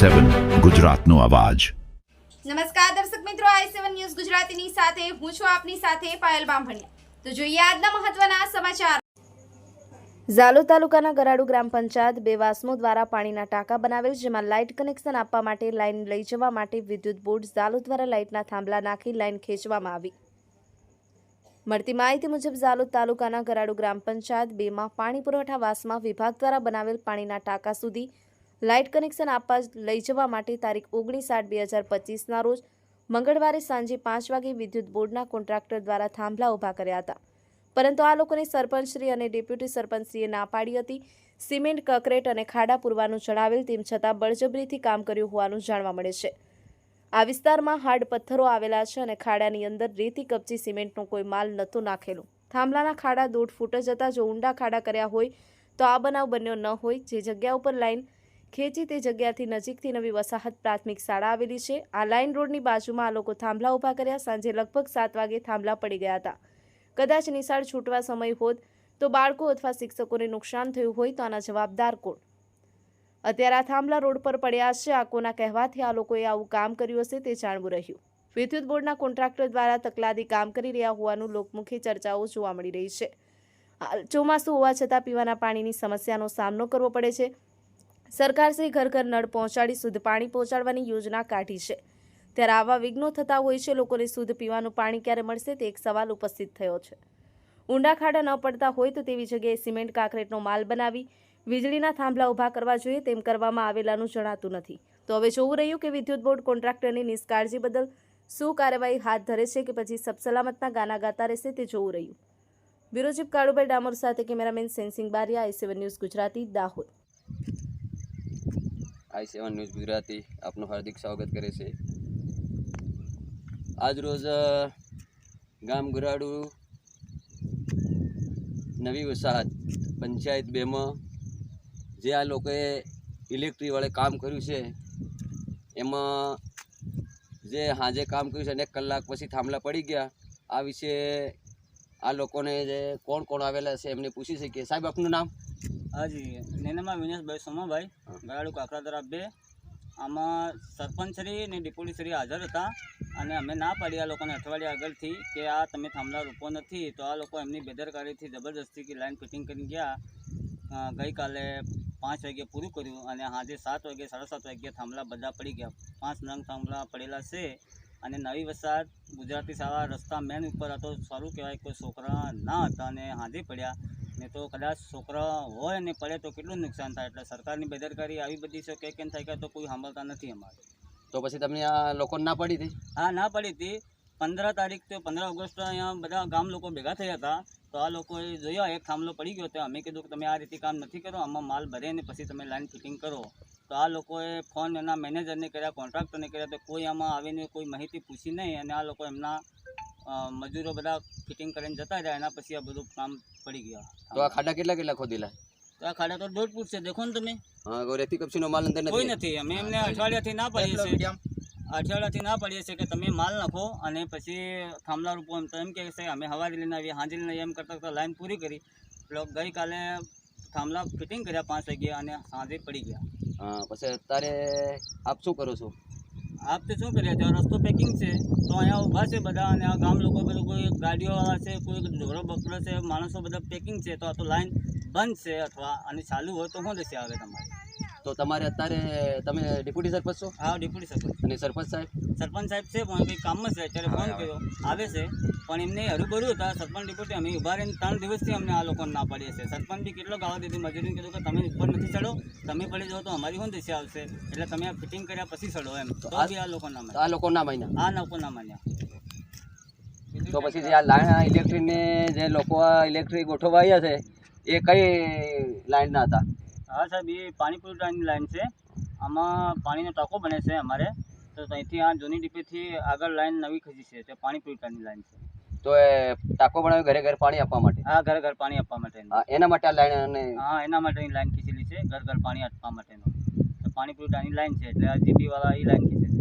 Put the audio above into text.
સેવન ગુજરાતનો અવાજ. નમસ્કાર દર્શક મિત્રો આઈ સેવન ન્યૂઝ ગુજરાતીની સાથે હું છું આપની સાથે પાયલ બામભણિયા. તો જોઈએ આજના મહત્વના સમાચાર. ઝાલોદ તાલુકાના ગરાડુ ગ્રામ પંચાયત બે વાસમો દ્વારા પાણીના ટાંકા બનાવેલ જેમાં લાઇટ કનેક્શન આપવા માટે લાઇન લઈ જવા માટે વિદ્યુત બોર્ડ ઝાલોદ દ્વારા લાઇટના થાંભલા નાખી લાઇન ખેંચવામાં આવી. મળતી માહિતી મુજબ ઝાલોદ તાલુકાના ગરાડુ ગ્રામ પંચાયત બેમાં પાણી પુરવઠા વાસમાં વિભાગ દ્વારા બનાવેલ પાણીના ટાંકા સુધી લાઇટ કનેક્શન આપવા લઈ જવા માટે તારીખ ઓગણીસ આઠ બે હજાર પચીસના રોજ મંગળવારે સાંજે પાંચ વાગે વિદ્યુત બોર્ડના કોન્ટ્રાક્ટર દ્વારા થાંભલા ઊભા કર્યા હતા. પરંતુ આ લોકોને સરપંચશ્રી અને ડેપ્યુટી સરપંચશ્રીએ ના પાડી હતી. સિમેન્ટ, કકરેટ અને ખાડા પૂરવાનું જણાવેલ તેમ છતાં બળજબરીથી કામ કર્યું હોવાનું જાણવા મળે છે. આ વિસ્તારમાં હાર્ડ પથ્થરો આવેલા છે અને ખાડાની અંદર રેતી કપચી સિમેન્ટનો કોઈ માલ નહોતો નાખેલો. થાંભલાના ખાડા દોઢ ફૂટ જ હતા. જો ઊંડા ખાડા કર્યા હોય તો આ બનાવ બન્યો ન હોય. જે જગ્યા ઉપર લાઈન ખેંચી તે જગ્યાથી નજીકથી નવી વસાહત પ્રાથમિક શાળા આવેલી છે. આ લાઇન રોડની બાજુમાં આ લોકો થાંભલા ઊભા કર્યા. સાંજે લગભગ સાત વાગે થાંભલા પડી ગયા હતા. કદાચ નિશાળ છૂટવા સમય હોત તો બાળકો અથવા શિક્ષકોને નુકસાન થયું હોય તો આના જવાબદાર કોણ? અત્યારે આ થાંભલા રોડ પર પડ્યા છે. આ કોના કહેવાથી આ લોકોએ આવું કામ કર્યું હશે તે જાણવું રહ્યું. વિદ્યુત બોર્ડના કોન્ટ્રાક્ટર દ્વારા તકલાદી કામ કરી રહ્યા હોવાનું લોકમુખી ચર્ચાઓ જોવા મળી રહી છે. ચોમાસું હોવા છતાં પીવાના પાણીની સમસ્યાનો સામનો કરવો પડે છે. સરકારશ્રી ઘર ઘર નળ પહોંચાડી શુદ્ધ પાણી પહોંચાડવાની યોજના કાઢી છે. ત્યારે આવા વિઘ્નો થતા હોય છે, લોકોને શુદ્ધ પીવાનું પાણી ક્યારે મળશે તે એક સવાલ ઉપસ્થિત થયો છે. ઊંડા ખાડા ન પડતા હોય તો તેવી જગ્યાએ સિમેન્ટ, કાંકરેટનો માલ બનાવી, વીજળીના થાંભલા ઊભા કરવા જોઈએ તેમ કરવામાં આવેલાનું જણાતું નથી. તો હવે જોવું રહ્યું કે વિદ્યુત બોર્ડ કોન્ટ્રાક્ટરની નિષ્કાળજી બદલ શું કાર્યવાહી હાથ ધરે છે કે પછી સબસલામતના ગાના ગાતા રહેશે તે જોવું રહ્યું. બ્યુરોજીપ કાળુભાઈ ડામોર સાથે cameraman Sensing Bariya, I news Gujarati, Dahod. I seven news Gujarati આપનું હાર્દિક સ્વાગત કરે છે. આજરોજ ગામ ગુરાડુ નવી વસાહત પંચાયત બેમાં જે આ લોકોએ ઇલેક્ટ્રિક વાળે કામ કર્યું છે, એમાં જે હાજે કામ કર્યું છે અનેક કલાક પછી થાંભલા પડી ગયા. આ વિશે આ લોકોને જે કોણ કોણ આવેલા છે એમને પૂછી શકીએ સાહેબ, આપનું નામ? હાજી નેનામાં વિનેશભાઈ સોમાભાઈ હા. કાકરા તરફ બે. આમાં સરપંચશ્રી અને શ્રી હાજર હતા અને અમે ના પાડી આ લોકોને અઠવાડિયા આગળથી કે આ તમે થાંભલા રૂપો નથી તો આ લોકો એમની બેદરકારીથી જબરદસ્તી કે લાઈન ફિટિંગ કરીને ગયા. ગઈકાલે પાંચ વાગે પૂરું કર્યું અને સાંજે સાત વાગે સાડા સાત વાગે થાંભલા બધા પડી ગયા. પાંચ નંગ થાંભલા પડેલા છે અને નવી વસાહત ગુજરાતી શાળા રસ્તા મેન ઉપર હતો. સારું કહેવાય કોઈ છોકરા ના હતા અને હાંજે પડ્યા. ને તો કદાચ છોકરા હોય અને પડે તો કેટલું નુકસાન થાય. એટલે સરકારની બેદરકારી આવી બધી છે કે કેમ થાય કે તો કોઈ સાંભળતા નથી અમારે. તો પછી તમને આ લોકોને ના પડી હતી? હા ના પડી હતી. પંદર તારીખ તો પંદર ઓગસ્ટ અહીંયા બધા ગામ લોકો ભેગા થયા હતા. તો આ લોકોએ જોયા એક થાંભલો પડી ગયો તો અમે કીધું કે તમે આ રીતે કામ નથી કરો આમાં માલ ભરે ને પછી તમે લાઈન ફિટિંગ કરો. તો આ લોકોએ ફોન એના મેનેજરને કર્યા કોન્ટ્રાક્ટરને કર્યા તો કોઈ આમાં આવીને કોઈ માહિતી પૂછી નહીં અને આ લોકો એમના મજૂરો બધા ફિટિંગ કરીને જતા રહ્યા એના પછી આ બધું કામ પડી ગયા. તો આ ખાડા કેટલા કેટલા ખોદેલા? તો આ ખાડા તો દોઢ ફૂટ છે દેખો ને તમે. હા કોઈ રેતી કપચીનો માલ અંદર કોઈ નથી અમે એમને અઠવાડિયાથી ના પાડીએ છીએ. અઠવાડિયાથી ના પાડીએ છીએ કે તમે માલ નાખો અને પછી થાંભલા રૂપો એમ તો એમ કહે છે અમે હવારી લઈને આવીએ હાંજી લઈને એમ કરતા કરતાં લાઈન પૂરી કરી. એટલે ગઈકાલે થાંભલા ફિટિંગ કર્યા પાંચ વાગ્યા અને સાંજે પડી ગયા. હા પછી અત્યારે આપ શું કરો છો? આપ તો શું કર્યા? ત્યાં રસ્તો પેકિંગ છે. તો અહીંયા ઊભા છે બધા અને આ ગામ લોકો બધું કોઈ ગાડીઓવાળા છે, કોઈ ઢોરો બકરો છે, માણસો બધા પેકિંગ છે. તો આ તો લાઈન બંધ છે અથવા અને ચાલુ હોય તો શું દેશે આવે તમારે? તો તમારે અત્યારે તમે ડેપ્યુટી સરપંચ છો? હા ડેપ્યુટી સરપંચ. અને સરપંચ સાહેબ? સરપંચ સાહેબ છે પણ કંઈક કામમાં છે અત્યારે ફોન કર્યો. આવે છે. પણ એમને હરુભરું હતા. સરપંચ ડેપ્યુટી અમે ઊભા રહીને ત્રણ દિવસથી અમને આ લોકોને ના પાડીએ છે સરપંચ બી કેટલો ગાવા દીધી. મજૂરીને કીધું કે તમે ઉપર નથી ચડો. તમે પડી જાઓ તો અમારી શું દિશા આવશે? એટલે તમે આ ફિટિંગ કર્યા પછી ચડો એમ. તો આ- બી આ લોકો ના માન્યા. આ લોકો ના માન્યા? આ લોકો ના માન્યા. તો પછી જે આ લાઈન ઇલેક્ટ્રિકને જે લોકો આ ઇલેક્ટ્રિક ગોઠવવા આવ્યા છે એ કઈ લાઇનના હતા? હા સાહેબ એ પાણી પુરવઠાની લાઈન છે. આમાં પાણીનો ટાંકો બને છે અમારે. તો ત્યાંથી આ જૂની ડીપીથી આગળ લાઈન નવી ખસી છે તે પાણી ટાઈમની લાઈન છે. તો એ ટાંકો બનાવ્યો ઘરે ઘરે પાણી આપવા માટે? હા ઘર ઘર પાણી આપવા માટે. એના માટે આ લાઈન અને હા એના માટેની લાઈન ખીચેલી છે ઘર ઘર પાણી આપવા માટેનો. તો પાણી પુરવઠાની લાઈન છે એટલે આ જીબીવાળા એ લાઈન ખીચે છે.